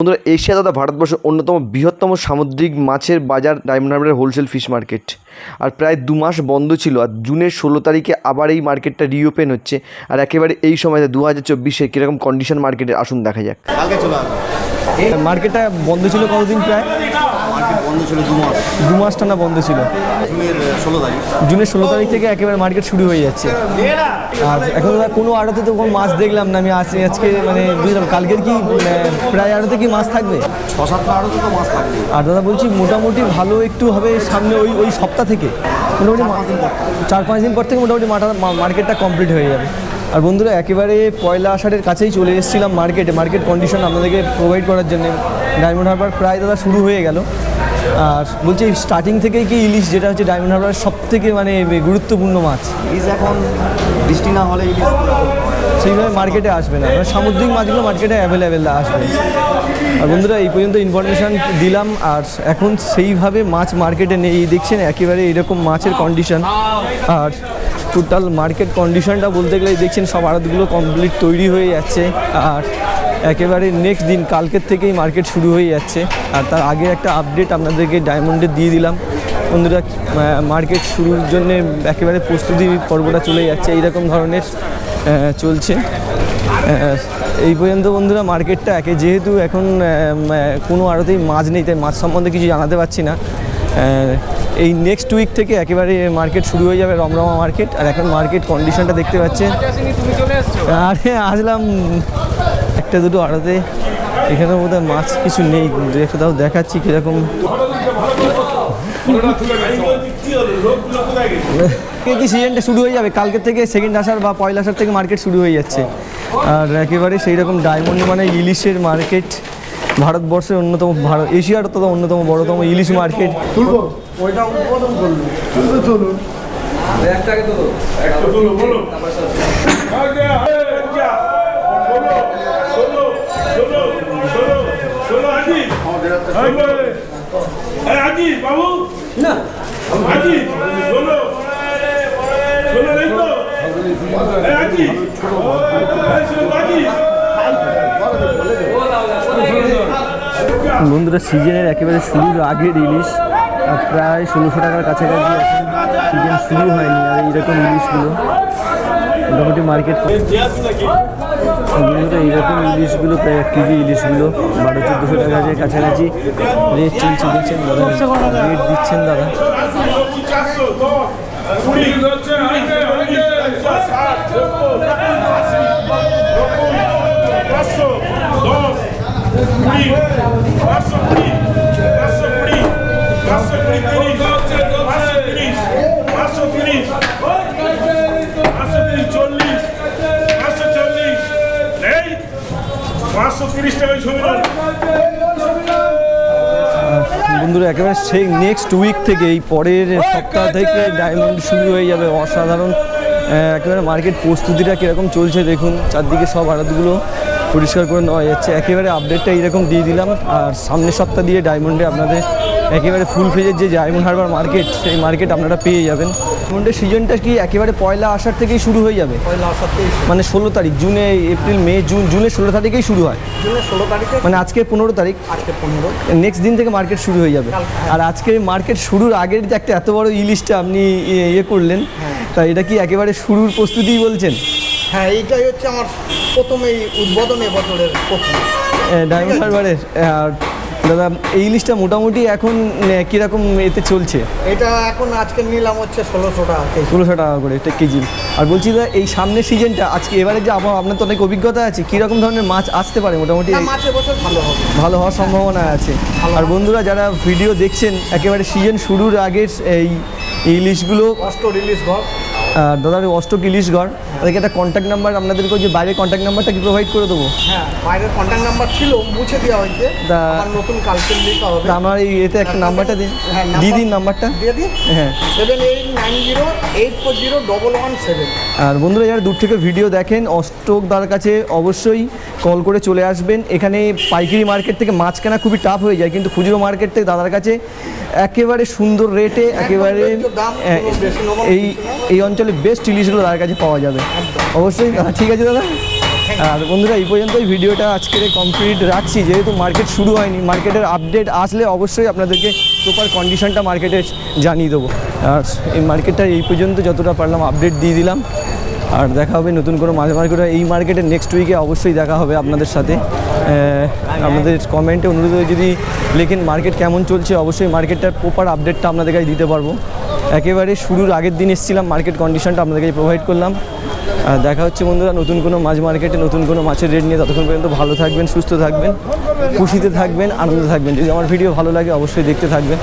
বন্ধুরা, এশিয়া তথা ভারতবর্ষের অন্যতম বৃহত্তম সামুদ্রিক মাছের বাজার ডায়মন্ড হারবারের হোলসেল ফিশ মার্কেট। আর প্রায় দু মাস বন্ধ ছিল, আর জুনের ষোলো তারিখে আবার এই মার্কেটটা রিওপেন হচ্ছে। আর একেবারে এই সময়তে দু হাজার চব্বিশে কীরকম কন্ডিশন মার্কেটের আসুন দেখা যাক। মার্কেটটা বন্ধ ছিল কতদিন প্রায়? মার্কেট বন্ধ ছিল দু মাস। দু মাস টানা বন্ধ ছিল। জুনের ষোলো তারিখ। জুনের ষোলো তারিখ থেকে একেবারে মার্কেট শুরু হয়ে যাচ্ছে। আর এখন কোনো আড়তে তো কোনো মাছ দেখলাম না আমি আজ আজকে মানে বুঝলাম কালকের কি প্রায় আড়তে কি মাছ থাকবে? ছ সাতটা আরও তো মাস থাকবে। আর দাদা বলছি মোটামুটি ভালো একটু হবে সামনে ওই ওই সপ্তাহ থেকে। মোটামুটি চার পাঁচ দিন পর থেকে মোটামুটি মাটা- মা- মার্কেটটা কমপ্লিট হয়ে যাবে। আর বন্ধুরা একেবারে পয়লা আষাঢ়ের কাছেই চলে এসেছিলাম মার্কেটে। মার্কেট কন্ডিশন আপনাদেরকে প্রোভাইড করার জন্য। ডায়মন্ড হারবার প্রায় দাদা শুরু হয়ে গেল। আর বলছি স্টার্টিং থেকেই কি ইলিশ যেটা হচ্ছে ডায়মন্ড হারবারের সব থেকে মানে গুরুত্বপূর্ণ মাছ? ইলিশ এখন বৃষ্টি না হলে ইলিশ সেইভাবে মার্কেটে আসবে না। মানে সামুদ্রিক মাছগুলো মার্কেটে অ্যাভেলেবেল আসবে। আর বন্ধুরা এই পর্যন্ত ইনফরমেশান দিলাম। আর এখন সেইভাবে মাছ মার্কেটে নেই। দেখছেন একেবারে এরকম মাছের কন্ডিশন আর টোটাল মার্কেট কন্ডিশনটা বলতে গেলে দেখছেন সব আড়তগুলো কমপ্লিট তৈরি হয়ে যাচ্ছে। আর একেবারে নেক্সট দিন কালকের থেকেই মার্কেট শুরু হয়ে যাচ্ছে। আর তার আগে একটা আপডেট আপনাদেরকে ডায়মন্ডে দিয়ে দিলাম। বন্ধুরা মার্কেট শুরুর জন্য একেবারে প্রস্তুতি পর্বটা চলে যাচ্ছে এইরকম ধরনের চলছে। এই পর্যন্ত বন্ধুরা মার্কেটটা একে যেহেতু এখন কোনো আড়তেই মাছ নেই তাই মাছ সম্বন্ধে কিছু জানাতে পারছি না। এই নেক্সট উইক থেকে একেবারে মার্কেট শুরু হয়ে যাবে রমরমা মার্কেট আর এখন মার্কেট কন্ডিশনটা দেখতে পাচ্ছেন। আরে আসলাম। একটা দুটো আড়াতে। এখানে বোধহয় মাছ কিছু নেই। কিন্তু একটা তাও দেখাচ্ছি কীরকম। কে কি সিজনটা শুরু হয়ে যাবে? কালকে থেকে সেকেন্ড আসার বা পয়লা আসার থেকে মার্কেট শুরু হয়ে যাচ্ছে। আর একেবারে সেই রকম ডায়মন্ড মানে ইলিশের মার্কেট ভারতবর্ষের অন্যতম ভারত এশিয়ার তো অন্যতম বড়তম ইলিশ মার্কেট আজি বাবু। না। আজি শোনো। শোনো নেই তো? আজি এই শোনো আজি বন্ধুরা সিজনের একেবারে শুরুর আগে আর প্রায় ষোলোশো টাকার কাছাকাছি সিজন শুরু হয়নি আর এইরকম ইলিশগুলো মোটামুটি মার্কেট বন্ধুরা এইরকম ইলিশগুলো প্রায় এক কেজি ইলিশগুলো বারো চোদ্দোশো যায় কাছাকাছি রেট চলছে দেখছেন দাদা? রেট দিচ্ছেন দাদা? পাঁচশো বন্ধুরা, একেবারে সেই নেক্সট উইক থেকে এই পরের সপ্তাহ থেকে ডায়মন্ড শুরু হয়ে যাবে অসাধারণ একেবারে মার্কেট প্রস্তুতিটা কীরকম চলছে দেখুন, চারদিকে সব আড়তগুলো পরিষ্কার করে নেওয়া যাচ্ছে। একেবারে আপডেটটা এইরকম দিয়ে দিলাম, আর সামনের সপ্তাহ দিয়ে ডায়মন্ডে আপনাদের একেবারে ফুল ফেজের যে ডায়মন্ড হারবার মার্কেট সেই মার্কেট আপনারা পেয়ে যাবেন। ডায়মন্ডের সিজনটা কি একেবারে পয়লা আষাঢ় থেকেই শুরু হয়ে যাবে? পয়লা থেকে মানে ষোলো তারিখ জুনে এপ্রিল মে জুন জুনের ষোলো তারিখেই শুরু হয়। জুনের ষোলো তারিখে? মানে আজকে পনেরো তারিখ। আজকে পনেরো। নেক্সট দিন থেকে মার্কেট শুরু হয়ে যাবে। আর আজকে মার্কেট শুরুর আগের যে একটা এত বড় ইলিশটা আপনি ইয়ে- ইয়ে করলেন তা এটা কি একেবারে শুরুর প্রস্তুতিই বলছেন? হ্যাঁ এইটাই হচ্ছে আমার প্রথম এই উদ্বোধন এবছরের প্রথম। ডায়মন্ড হারবারের আর দাদা এই ইলিশটা মোটামুটি এখন কীরকম এতে চলছে? এটা এখন আজকে নিলাম হচ্ছে ষোলোশো টাকা ষোলোশো টাকা করে একটা কেজি। আর বলছি দাদা এই সামনের সিজনটা আজকে এবারে যে আবহাওয়া আপনার তো অনেক অভিজ্ঞতা আছে কীরকম ধরনের মাছ আসতে পারে মোটামুটি? ভালো হবে। ভালো হওয়ার সম্ভাবনা আছে। আর বন্ধুরা যারা ভিডিও দেখছেন একেবারে সিজন শুরুর আগের এই ইলিশগুলো অষ্ট রিলিজ ঘর। দাদার অষ্টক ইলিশগড় তাদেরকে একটা কন্ট্যাক্ট নাম্বার আপনাদেরকে ওই যে বাইরের কন্ট্যাক্ট নাম্বারটা কি প্রোভাইড করে দেবো? হ্যাঁ বাইরের কন্ট্যাক্ট নাম্বার ছিল মুছে দেওয়া হয়েছে। আমার নতুন কালকে দিতে হবে। আমার এই এতে একটা নাম্বারটা দিন। হ্যাঁ, দিয়ে দিন নাম্বারটা দিয়ে দিন। হ্যাঁ। সেভেন এইট আর বন্ধুরা যারা দূর থেকে ভিডিও দেখেন অষ্টকদার কাছে অবশ্যই কল করে চলে আসবেন। এখানে পাইকারি মার্কেট থেকে মাছ কেনা খুবই টাফ হয়ে যায় কিন্তু খুচরো মার্কেট থেকে দাদার কাছে একেবারে সুন্দর রেটে একেবারে নরম এই এই অঞ্চলে বেস্ট ইলিশগুলো তার কাছে পাওয়া যাবে। অবশ্যই ঠিক আছে দাদা? আর বন্ধুরা, এই পর্যন্তই ভিডিওটা আজকের কমপ্লিট রাখছি। যেহেতু মার্কেট শুরু হয়নি মার্কেটের আপডেট আসলে অবশ্যই আপনাদেরকে প্রপার কন্ডিশনটা মার্কেটে জানিয়ে দেবো। আর এই মার্কেটটা এই পর্যন্ত যতটা পারলাম আপডেট দিয়ে দিলাম। আর দেখা হবে নতুন কোনো মাঝে মার্কেট এই মার্কেটের নেক্সট উইকে অবশ্যই দেখা হবে আপনাদের সাথে। আপনাদের কমেন্টে অনুরোধ হয়ে যদি লেখেন মার্কেট কেমন চলছে, অবশ্যই মার্কেটটার প্রপার আপডেটটা আপনাদের কাছে দিতে পারব। একেবারে শুরুর আগের দিন এসেছিলাম মার্কেট কন্ডিশনটা আপনাদের কাছে প্রোভাইড করলাম। দেখা হচ্ছে বন্ধুরা, নতুন কোনো মাছ মার্কেটে নতুন কোনো মাছের রেট নিয়ে। ততক্ষণ পর্যন্ত ভালো থাকবেন, সুস্থ থাকবেন, খুশিতে থাকবেন, আনন্দে থাকবেন। যদি আমার ভিডিও ভালো লাগে, অবশ্যই দেখতে থাকবেন।